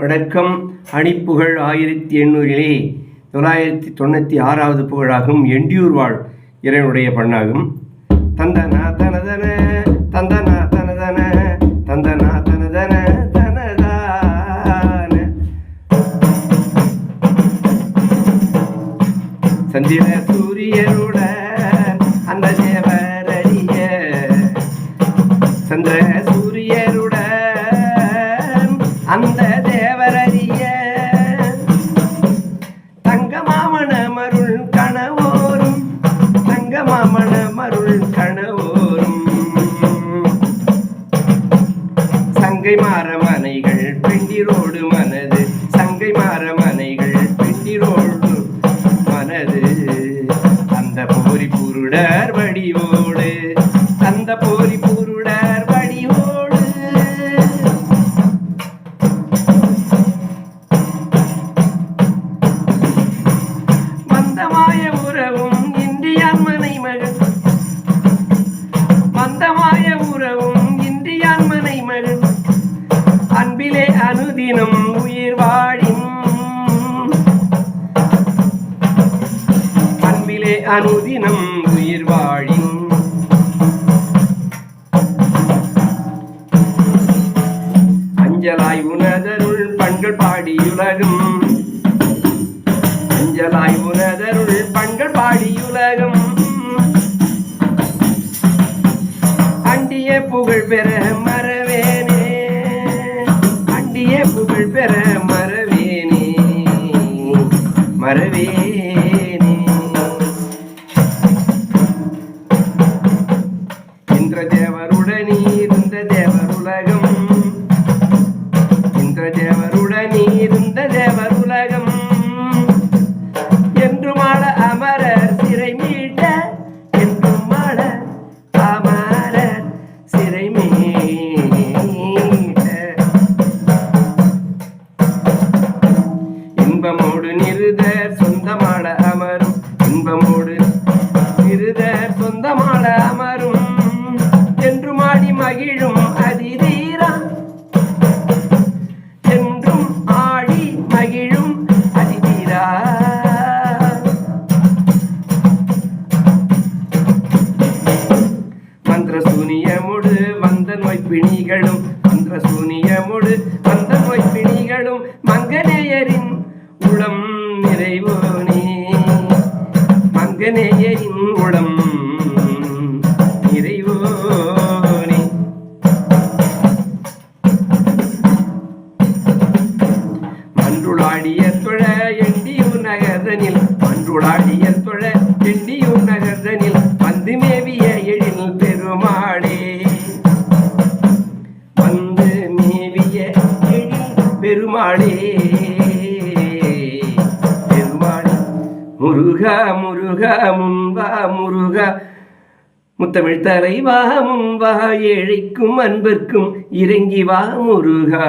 வணக்கம் அணிப்புகழ் ஆயிரத்தி எண்ணூறிலே தொள்ளாயிரத்தி தொண்ணூற்றி ஆறாவது புகழாகும் எண்டியூர் வாழ் இறைவனுடைய பண்ணாகும். தந்தனா தனதன தந்தனா தனதன தந்தனா தனதன தனதான. சந்திர சூரியனுட அந்த தேவரறிய. சந்திர சூரியருட சங்கை மாற மனைகள் பெண்டிரோடு மனது. சங்கை மாற மனைகள் பெண்டிரோடு மனது. அந்த போரி புருடர் வடிவோ அனுதினம் உயிர் வாழின். அஞ்சலாய் உனதருள் பண்கள் பாடியுலகம். அஞ்சலாய் உனதருள் பண்கள் பாடியுலகம். அண்டிய புகழ் பெற மறவேனே. அண்டிய புகழ் பெற மறவேனே. மறவே இன்பமோடு நிருதர் சொந்தமாட அமரும் இன்பமோடு. நிருதர் சொந்தமாட அமரும் என்று மாடி மகிழும் அதிதீரா. என்றும் ஆடி மகிழும் அதிதீரா. மந்திர சூனியமுடு வந்த நோய் பிணிகளும் மந்திர சூனியமுடு வந்த நோய் பிணிகளும் மங்கநேயரின் உளம். நிறைவோனே மங்கநேயரின் உளம் நிறைவோனே மன்றுளாடிய தொழ எண்டியூர் நகர்தனில் மன்றுளாடிய தொழ எண்டியூர் நகர்தனில் வந்து மேவிய எழில் பெருமாளே. வந்து மேவிய எழில் பெருமாளே பெருமாளே. முருக முருக முன்பா முருக. முத்தமிழ் தலைவா முன்பா ஏழைக்கும் அன்பிற்கும் இறங்கி வா முருகா.